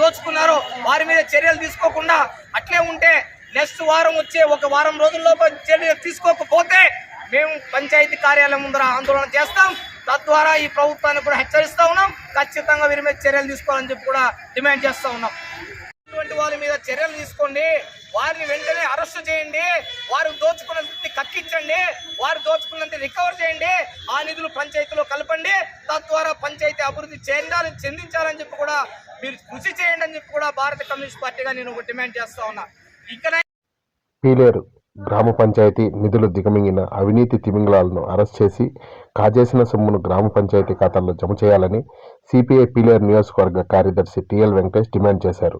దోచుకున్నారో. వారి మీద చర్యలు తీసుకోకుండా అట్లే ఉంటే నెక్స్ట్ వారం వచ్చే ఒక వారం రోజుల్లో చర్యలు తీసుకోకపోతే మేము పంచాయతీ కార్యాలయం ముందర ఆందోళన చేస్తాం. తద్వారా ఈ ప్రభుత్వాన్ని కూడా హెచ్చరిస్తా ఉన్నాం. ఖచ్చితంగా వీరి మీద చర్యలు తీసుకోవాలని చెప్పి కూడా డిమాండ్ చేస్తా ఉన్నాం. ఇటువంటి వారి మీద చర్యలు తీసుకోండి. వారిని వెంటనే అరెస్ట్ చేయండి. వారు దోచుకున్నది కక్కించండి. వారు దోచుకున్నది రికవర్ చేయండి. ఆ నిధులు పంచాయతీలో కలపండి. తద్వారా పంచాయతీ అభివృద్ధి చెందాలి చెందించాలని చెప్పి కూడా మీరు కృషి చేయండి అని చెప్పి కూడా భారత కమ్యూనిస్ట్ పార్టీగా నేను డిమాండ్ చేస్తా ఉన్నా. ఇక్కడ పీలేరు గ్రామ పంచాయతీ నిధులు దిగమింగిన అవినీతి తిమింగళాలను అరెస్ట్ చేసి కాజేసిన సొమ్మును గ్రామ పంచాయతీ ఖాతాల్లో జమ చేయాలని సిపిఐ పీలేరు నియోజకవర్గ కార్యదర్శి టిఎల్ వెంకటేష్ డిమాండ్ చేశారు.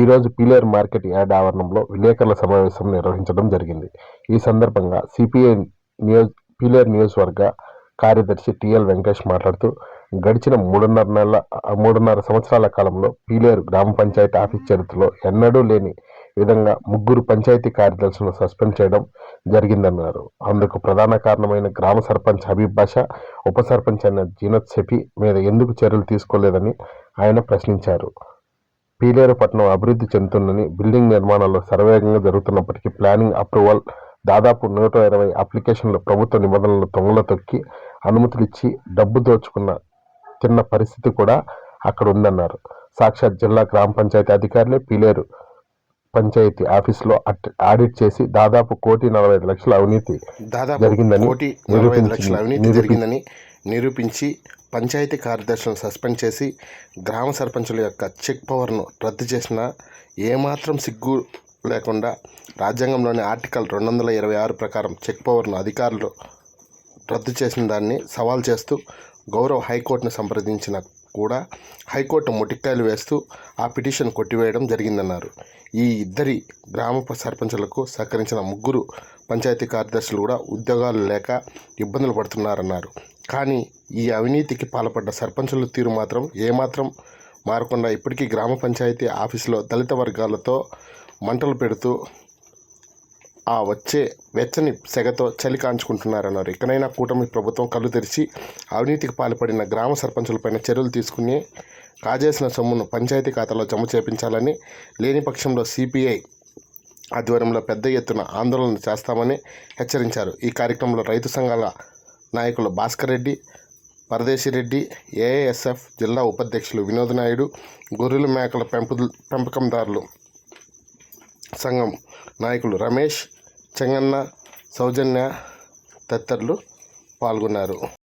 ఈరోజు పీలేరు మార్కెట్ యార్డ్ ఆవరణంలో విలేకరుల సమావేశం నిర్వహించడం జరిగింది. ఈ సందర్భంగా సిపిఐ నియోజ పీలేరు నియోజకవర్గ కార్యదర్శి టిఎల్ వెంకటేష్ మాట్లాడుతూ గడిచిన మూడున్నర నెలల మూడున్నర సంవత్సరాల కాలంలో పీలేరు గ్రామ పంచాయతీ ఆఫీస్ చరిత్రలో ఎన్నడూ లేని విధంగా ముగ్గురు పంచాయతీ కార్యదర్శులను సస్పెండ్ చేయడం జరిగిందన్నారు. అందుకు ప్రధాన కారణమైన గ్రామ సర్పంచ్ హబీబ్ బాషా ఉప సర్పంచ్ అయిన జీనత్ షఫీ మీద ఎందుకు చర్యలు తీసుకోలేదని ఆయన ప్రశ్నించారు. పీలేరు పట్టణం అభివృద్ధి చెందుతుందని బిల్డింగ్ నిర్మాణాలు సర్వేగంగా జరుగుతున్నప్పటికీ ప్లానింగ్ అప్రూవల్ దాదాపు నూట ఇరవై అప్లికేషన్లు ప్రభుత్వ నిబంధనలు తొంగల తొక్కి అనుమతులు ఇచ్చి డబ్బు దోచుకున్న చిన్న పరిస్థితి కూడా అక్కడ ఉందన్నారు సాక్షాత్ జిల్లా గ్రామ పంచాయతీ అధికారులే పీలేరు పంచాయతీ ఆఫీసులో ఆడిట్ చేసి దాదాపు కోటి నలభై ఐదు లక్షల అవినీతి దాదాపు జరిగిందని కోటి నలభై ఐదు. లక్షల అవినీతి జరిగిందని నిరూపించి పంచాయతీ కార్యదర్శులను సస్పెండ్ చేసి గ్రామ సర్పంచుల యొక్క చెక్ పవర్ను రద్దు చేసిన ఏమాత్రం సిగ్గు లేకుండా రాజ్యాంగంలోని ఆర్టికల్ రెండు వందల ఇరవై ఆరు ప్రకారం చెక్ పవర్ను అధికారులు రద్దు చేసిన దాన్ని సవాల్ చేస్తూ గౌరవ హైకోర్టును సంప్రదించిన కూడా హైకోర్టు ముటిక్కాయలు వేస్తూ ఆ పిటిషన్ కొట్టివేయడం జరిగిందన్నారు. ఈ ఇద్దరి గ్రామ సర్పంచులకు సహకరించిన ముగ్గురు పంచాయతీ కార్యదర్శులు కూడా ఉద్యోగాలు లేక ఇబ్బందులు పడుతున్నారన్నారు. కానీ ఈ అవినీతికి పాల్పడ్డ సర్పంచుల తీరు మాత్రం ఏమాత్రం మారకుండా ఇప్పటికీ గ్రామ పంచాయతీ ఆఫీసులో దళిత వర్గాలతో మంటలు పెడుతూ ఆ వచ్చే వెచ్చని సెగతో చలి కాంచుకుంటున్నారన్నారు. ఇకనైనా కూటమి ప్రభుత్వం కళ్ళు తెరిచి అవినీతికి పాల్పడిన గ్రామ సర్పంచులపైన చర్యలు తీసుకుని కాజేసిన సొమ్మును పంచాయతీ ఖాతాలో జమ చేపించాలని లేని పక్షంలో సిపిఐ ఆధ్వర్యంలో పెద్ద ఎత్తున ఆందోళన చేస్తామని హెచ్చరించారు. ఈ కార్యక్రమంలో రైతు సంఘాల నాయకులు భాస్కర్ రెడ్డి పరదేశి రెడ్డి జిల్లా ఉపాధ్యక్షులు వినోద్ నాయుడు గొర్రెల మేకల పెంపు పెంపకందారులు సంఘం నాయకులు రమేష్ చెంగన్న సౌజన్య తదితరులు పాల్గొన్నారు.